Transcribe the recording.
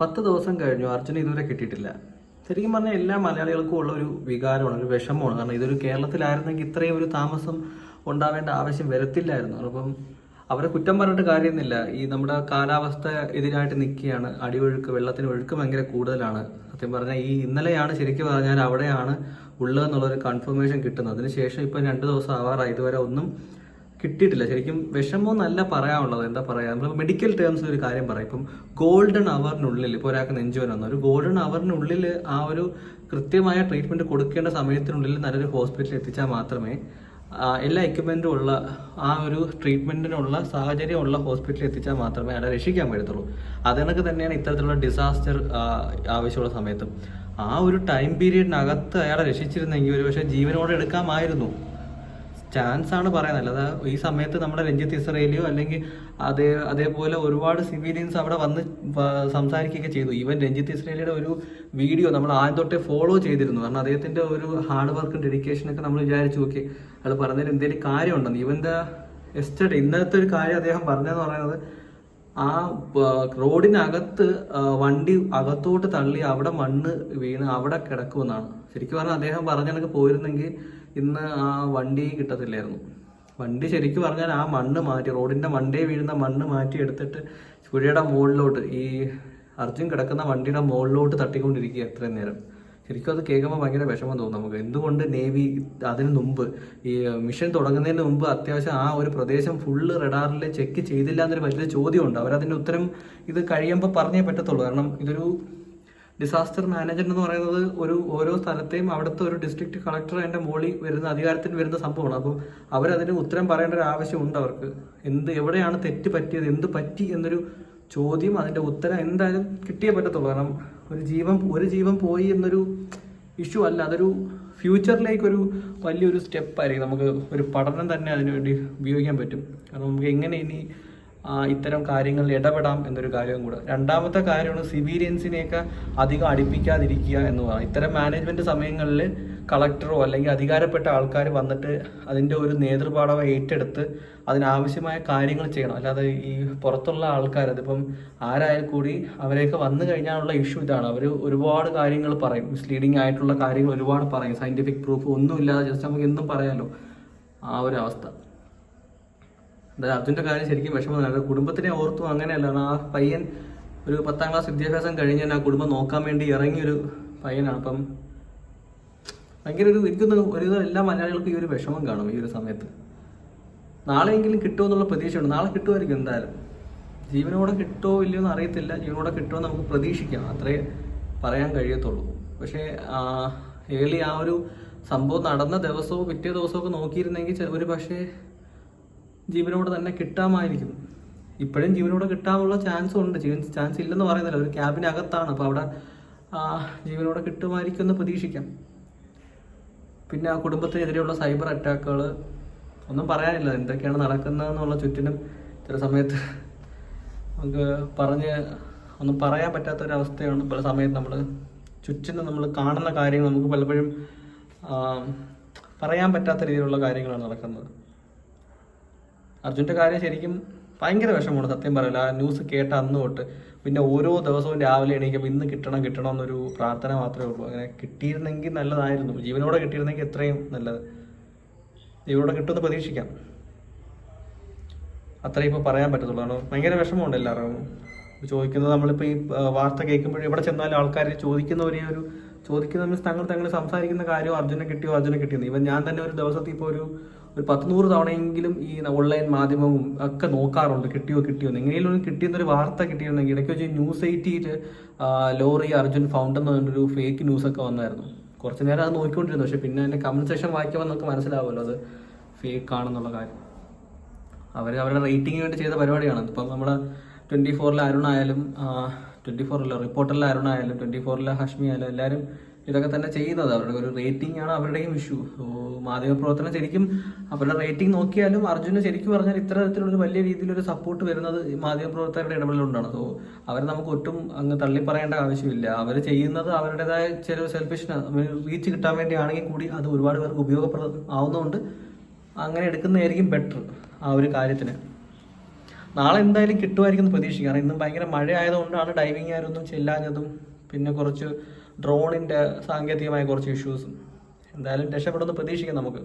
പത്ത് ദിവസം കഴിഞ്ഞു അർജുന ഇതുവരെ കിട്ടിയിട്ടില്ല. ശരിക്കും പറഞ്ഞാൽ എല്ലാ മലയാളികൾക്കും ഉള്ള ഒരു വികാരമാണ് ഒരു വിഷമമാണ്. കാരണം ഇതൊരു കേരളത്തിലായിരുന്നെങ്കിൽ ഇത്രയും ഒരു താമസം ഉണ്ടാവേണ്ട ആവശ്യം വരത്തില്ലായിരുന്നു. അപ്പം അവരെ കുറ്റം പറഞ്ഞിട്ട് കാര്യമൊന്നുമില്ല. ഈ നമ്മുടെ കാലാവസ്ഥ എതിരായിട്ട് നിൽക്കുകയാണ്. അടിയൊഴുക്ക് വെള്ളത്തിന് ഒഴുക്ക് ഭയങ്കര കൂടുതലാണ്. സത്യം പറഞ്ഞാൽ ഈ ഇന്നലെയാണ് ശരിക്കും പറഞ്ഞാൽ അവിടെയാണ് ഉള്ളതെന്നുള്ളൊരു കൺഫർമേഷൻ കിട്ടുന്നത്. അതിനുശേഷം ഇപ്പം രണ്ട് ദിവസം ആവാറായി. ഇതുവരെ ഒന്നും കിട്ടിയിട്ടില്ല. ശരിക്കും വിഷമം നല്ല പറയാനുള്ളത് എന്താ പറയാ? നമ്മൾ മെഡിക്കൽ ടേംസിൽ ഒരു കാര്യം പറയാം. ഇപ്പം ഗോൾഡൻ അവറിനുള്ളിൽ ഇപ്പോൾ ഒരാൾക്ക് നെഞ്ചുവൻ വന്നു. ഒരു ഗോൾഡൻ അവറിനുള്ളിൽ ആ ഒരു കൃത്യമായ ട്രീറ്റ്മെന്റ് കൊടുക്കേണ്ട സമയത്തിനുള്ളിൽ നല്ലൊരു ഹോസ്പിറ്റലിൽ എത്തിച്ചാൽ മാത്രമേ എല്ലാ എക്യുപ്മെന്റും ഉള്ള ആ ഒരു ട്രീറ്റ്മെന്റിനുള്ള സാഹചര്യമുള്ള ഹോസ്പിറ്റലിൽ എത്തിച്ചാൽ മാത്രമേ അയാളെ രക്ഷിക്കാൻ പറ്റത്തുള്ളൂ. അതിനൊക്കെ തന്നെയാണ് ഇത്തരത്തിലുള്ള ഡിസാസ്റ്റർ ആവശ്യമുള്ള സമയത്തും. ആ ഒരു ടൈം പീരീഡിനകത്ത് അയാളെ രക്ഷിച്ചിരുന്നെങ്കിൽ ഒരു പക്ഷേ ജീവനോടെ എടുക്കാമായിരുന്നു. ചാൻസ് ആണ് പറയുന്നത്. അല്ലാതെ ഈ സമയത്ത് നമ്മുടെ രഞ്ജിത്ത് ഇസ്രയേലിയോ അല്ലെങ്കിൽ അതേ അതേപോലെ ഒരുപാട് സിവിലിയൻസ് അവിടെ വന്ന് സംസാരിക്കുകയൊക്കെ ചെയ്തു. ഈവൻ രഞ്ജിത്ത് ഇസ്രയേലിയുടെ ഒരു വീഡിയോ നമ്മൾ ആദ്യം തൊട്ടേ ഫോളോ ചെയ്തിരുന്നു. കാരണം അദ്ദേഹത്തിന്റെ ഒരു ഹാർഡ് വർക്കും ഡെഡിക്കേഷനൊക്കെ നമ്മൾ വിചാരിച്ചു നോക്കി അയാൾ പറഞ്ഞതിൽ എന്തെങ്കിലും കാര്യമുണ്ടെന്ന്. ദ എസ്റ്റഡേ ഇന്നത്തെ ഒരു കാര്യം അദ്ദേഹം പറഞ്ഞതെന്ന് പറയുന്നത് ആ റോഡിനകത്ത് വണ്ടി അകത്തോട്ട് തള്ളി അവിടെ മണ്ണ് വീണ് അവിടെ കിടക്കുമെന്നാണ്. ശരിക്കും പറഞ്ഞാൽ അദ്ദേഹം പറഞ്ഞ കണക്ക് പോയിരുന്നെങ്കിൽ ഇന്ന് ആ വണ്ടി കിട്ടത്തില്ലായിരുന്നു. വണ്ടി ശരിക്കും പറഞ്ഞാൽ ആ മണ്ണ് മാറ്റി റോഡിന്റെ മണ്ടേ വീഴുന്ന മണ്ണ് മാറ്റി എടുത്തിട്ട് പുഴയുടെ മുകളിലോട്ട് ഈ അർജുൻ കിടക്കുന്ന വണ്ടിയുടെ മുകളിലോട്ട് തട്ടിക്കൊണ്ടിരിക്കുക എത്രയും നേരം. ശരിക്കും അത് കേൾക്കുമ്പോൾ ഭയങ്കര വിഷമം തോന്നും. നമുക്ക് എന്തുകൊണ്ട് നേവി അതിന് മുമ്പ് ഈ മിഷൻ തുടങ്ങുന്നതിന് മുമ്പ് അത്യാവശ്യം ആ ഒരു പ്രദേശം ഫുള്ള് റഡാറിൽ ചെക്ക് ചെയ്തില്ല എന്നൊരു വലിയ ചോദ്യമുണ്ട്. അവരതിന്റെ ഉത്തരം ഇത് കഴിയുമ്പോൾ പറഞ്ഞേ പറ്റത്തുള്ളൂ. കാരണം ഇതൊരു ഡിസാസ്റ്റർ മാനേജ്മെന്റ് എന്ന് പറയുന്നത് ഒരു ഓരോ സ്ഥലത്തെയും അവിടുത്തെ ഒരു ഡിസ്ട്രിക്ട് കളക്ടർ അതിന്റെ മുകളിൽ വരുന്ന അധികാരത്തിന് വരുന്ന സംഭവമാണ്. അപ്പം അവരതിന് ഉത്തരം പറയേണ്ട ഒരു ആവശ്യമുണ്ട് അവർക്ക്. എന്ത് എവിടെയാണ് തെറ്റ് പറ്റിയത് എന്ത് പറ്റി എന്നൊരു ചോദ്യം അതിന്റെ ഉത്തരം എന്തായാലും കിട്ടിയേ പറ്റത്തുള്ളൂ. കാരണം ഒരു ജീവൻ ഒരു ജീവൻ പോയി എന്നൊരു ഇഷ്യൂ അല്ല. അതൊരു ഫ്യൂച്ചറിലേക്കൊരു വലിയൊരു സ്റ്റെപ്പായിരിക്കും നമുക്ക് ഒരു പഠനം തന്നെ അതിനുവേണ്ടി ഉപയോഗിക്കാൻ പറ്റും. കാരണം നമുക്ക് എങ്ങനെ ഇനി ഇത്തരം കാര്യങ്ങളിൽ ഇടപെടാം എന്നൊരു കാര്യവും കൂടെ. രണ്ടാമത്തെ കാര്യമാണ് സിവിലിയൻസിനെയൊക്കെ അധികം അടുപ്പിക്കാതിരിക്കുക എന്ന് പറയാം ഇത്തരം മാനേജ്മെന്റ് സമയങ്ങളിൽ കളക്ടറോ അല്ലെങ്കിൽ അധികാരപ്പെട്ട ആൾക്കാർ വന്നിട്ട് അതിന്റെ ഒരു നേതൃപാഠം ഏറ്റെടുത്ത് അതിനാവശ്യമായ കാര്യങ്ങൾ ചെയ്യണം. അല്ലാതെ ഈ പുറത്തുള്ള ആൾക്കാർ അതിപ്പം ആരായാൽ കൂടി അവരെയൊക്കെ വന്നു കഴിഞ്ഞാലുള്ള ഇഷ്യൂ ഇതാണ്. അവർ ഒരുപാട് കാര്യങ്ങൾ പറയും. മിസ്ലീഡിങ് ആയിട്ടുള്ള കാര്യങ്ങൾ ഒരുപാട് പറയും. സയന്റിഫിക് പ്രൂഫ് ഒന്നുമില്ലാതെ ജസ്റ്റ് നമുക്ക് എന്തും പറയാമല്ലോ ആ ഒരു അവസ്ഥ. അർജുന്റെ കാര്യം ശരിക്കും വിഷമം കുടുംബത്തിനെ ഓർത്തു അങ്ങനെയല്ല ആ പയ്യൻ ഒരു പത്താം ക്ലാസ് വിദ്യാഭ്യാസം കഴിഞ്ഞ് ആ കുടുംബം നോക്കാൻ വേണ്ടി ഇറങ്ങിയൊരു പയ്യനാണ്. അപ്പം ഭയങ്കര ഒരു എനിക്കൊന്ന് ഒരുവിധം എല്ലാ മലയാളികൾക്കും ഈ ഒരു വിഷമം കാണും ഈ ഒരു സമയത്ത്. നാളെയെങ്കിലും കിട്ടുമെന്നുള്ള പ്രതീക്ഷയുണ്ട്. നാളെ കിട്ടുമായിരിക്കും എന്തായാലും. ജീവനോടെ കിട്ടുമോ ഇല്ലയോ എന്ന് അറിയത്തില്ല. ജീവനോടെ കിട്ടുമോ നമുക്ക് പ്രതീക്ഷിക്കാം. അത്രേ പറയാൻ കഴിയത്തുള്ളൂ. പക്ഷേ ഏളി ആ ഒരു സംഭവം നടന്ന ദിവസവും പിറ്റേ ദിവസവും ഒക്കെ നോക്കിയിരുന്നെങ്കിൽ ഒരു പക്ഷേ ജീവനോടെ തന്നെ കിട്ടാമായിരിക്കും. ഇപ്പോഴും ജീവനോട് കിട്ടാനുള്ള ചാൻസ് ഉണ്ട്. ജീവൻ ചാൻസ് ഇല്ലെന്ന് പറയുന്നില്ല. ഒരു ക്യാബിനകത്താണ് അപ്പോൾ അവിടെ ജീവനോടെ കിട്ടുമായിരിക്കും എന്ന് പ്രതീക്ഷിക്കാം. പിന്നെ ആ കുടുംബത്തിനെതിരെയുള്ള സൈബർ അറ്റാക്കുകൾ ഒന്നും പറയാനില്ല. എന്തൊക്കെയാണ് നടക്കുന്നതെന്നുള്ള ചുറ്റിനും ചില സമയത്ത് നമുക്ക് പറഞ്ഞ് ഒന്നും പറയാൻ പറ്റാത്ത ഒരു അവസ്ഥയാണ് പല സമയത്ത് നമ്മൾ ചുറ്റിനും നമ്മൾ കാണുന്ന കാര്യങ്ങൾ നമുക്ക് പലപ്പോഴും പറയാൻ പറ്റാത്ത രീതിയിലുള്ള കാര്യങ്ങളാണ് നടക്കുന്നത്. അർജുന്റെ കാര്യം ശരിക്കും ഭയങ്കര വിഷമമാണ് സത്യം പറയില്ല. ആ ന്യൂസ് കേട്ട അന്ന് തൊട്ട് പിന്നെ ഓരോ ദിവസവും രാവിലെ എണീക്കുമ്പോൾ ഇന്ന് കിട്ടണം കിട്ടണം എന്നൊരു പ്രാർത്ഥന മാത്രമേ ഉള്ളൂ. അങ്ങനെ കിട്ടിയിരുന്നെങ്കിൽ നല്ലതായിരുന്നു. ജീവനോടെ കിട്ടിയിരുന്നെങ്കിൽ എത്രയും നല്ലത്. ജീവനോടെ കിട്ടുമെന്ന് പ്രതീക്ഷിക്കാം. അത്രയും ഇപ്പോൾ പറയാൻ പറ്റത്തുള്ളൂ. കാരണം ഭയങ്കര വിഷമമുണ്ട് എല്ലാവർക്കും. ചോദിക്കുന്നത് നമ്മളിപ്പോൾ ഈ വാർത്ത കേൾക്കുമ്പോൾ എവിടെ ചെന്നാലും ആൾക്കാർ ചോദിക്കുന്ന ഒരേ ഒരു ചോദിക്കുന്ന മീൻസ് തങ്ങൾ തങ്ങൾ സംസാരിക്കുന്ന കാര്യം അർജുനെ കിട്ടിയോ അർജുനെ കിട്ടിയെന്ന് ഇവൻ ഞാൻ തന്നെ ഒരു ദിവസത്തിൽ ഇപ്പോൾ ഒരു ഒരു പത്ത് നൂറ് തവണയെങ്കിലും ഈ ഓൺലൈൻ മാധ്യമവും ഒക്കെ നോക്കാറുണ്ട്. കിട്ടിയോ കിട്ടിയോ എങ്ങനെയെങ്കിലും കിട്ടിയെന്നൊരു വാർത്ത കിട്ടിയിരുന്നെങ്കിൽ ഇടയ്ക്ക് വെച്ച് ന്യൂസ് എയ്റ്റിയിൽ ലോറി അർജുൻ ഫൗണ്ട് എന്ന് പറഞ്ഞൊരു ഫേക്ക് ന്യൂസ് ഒക്കെ വന്നായിരുന്നു. കുറച്ച് നേരം അത് നോക്കിക്കൊണ്ടിരുന്നു. പക്ഷെ പിന്നെ അതിന്റെ കമന്റ് സെക്ഷൻ വായിക്കുമ്പോൾ നമുക്ക് മനസ്സിലാവുമല്ലോ അത് ഫേക്ക് ആണെന്നുള്ള കാര്യം. അവർ അവരുടെ റേറ്റിംഗിന് വേണ്ടി ചെയ്ത പരിപാടിയാണ്. ഇപ്പം നമ്മുടെ ട്വന്റി ഫോറിലെ അരുണായാലും ട്വന്റി ഫോറിലെ റിപ്പോർട്ടറിലെ അരുണായാലും ട്വന്റി ഫോറിലെ ഹഷ്മി ആയാലും എല്ലാവരും ഇതൊക്കെ തന്നെ ചെയ്യുന്നത്. അവരുടെ ഒരു റേറ്റിംഗ് ആണ് അവരുടെയും ഇഷ്യൂ മാധ്യമപ്രവർത്തനം ശരിക്കും അവരുടെ റേറ്റിംഗ് നോക്കിയാലും അർജുന് ശരിക്കും പറഞ്ഞാൽ ഇത്തരത്തിലുള്ള വലിയ രീതിയിലൊരു സപ്പോർട്ട് വരുന്നത് മാധ്യമ മാധ്യമപ്രവർത്തകരുടെ ഇടപെടലുകൊണ്ടാണ് സോ അവരെ നമുക്ക് ഒട്ടും അങ്ങ് തള്ളി പറയേണ്ട ആവശ്യമില്ല. അവർ ചെയ്യുന്നത് അവരുടേതായ ചില സെൽഫിഷ് റീച്ച് കിട്ടാൻ വേണ്ടിയാണെങ്കിൽ കൂടി അത് ഒരുപാട് പേർക്ക് ഉപയോഗപ്രദം ആവുന്നതുകൊണ്ട് അങ്ങനെ എടുക്കുന്നതായിരിക്കും ബെറ്റർ ആ ഒരു കാര്യത്തിന്. നാളെ എന്തായാലും കിട്ടുമായിരിക്കും എന്ന് പ്രതീക്ഷിക്കാം. ഇന്നും ഭയങ്കര മഴ ആയതുകൊണ്ടാണ് ഡൈവിംഗ് ആരൊന്നും ചെല്ലാഞ്ഞതും പിന്നെ കുറച്ച് ഡ്രോണിന്റെ സാങ്കേതികമായ കുറച്ച് ഇഷ്യൂസും എന്തായാലും രക്ഷപ്പെടുമെന്ന് പ്രതീക്ഷിക്കാം നമുക്ക്.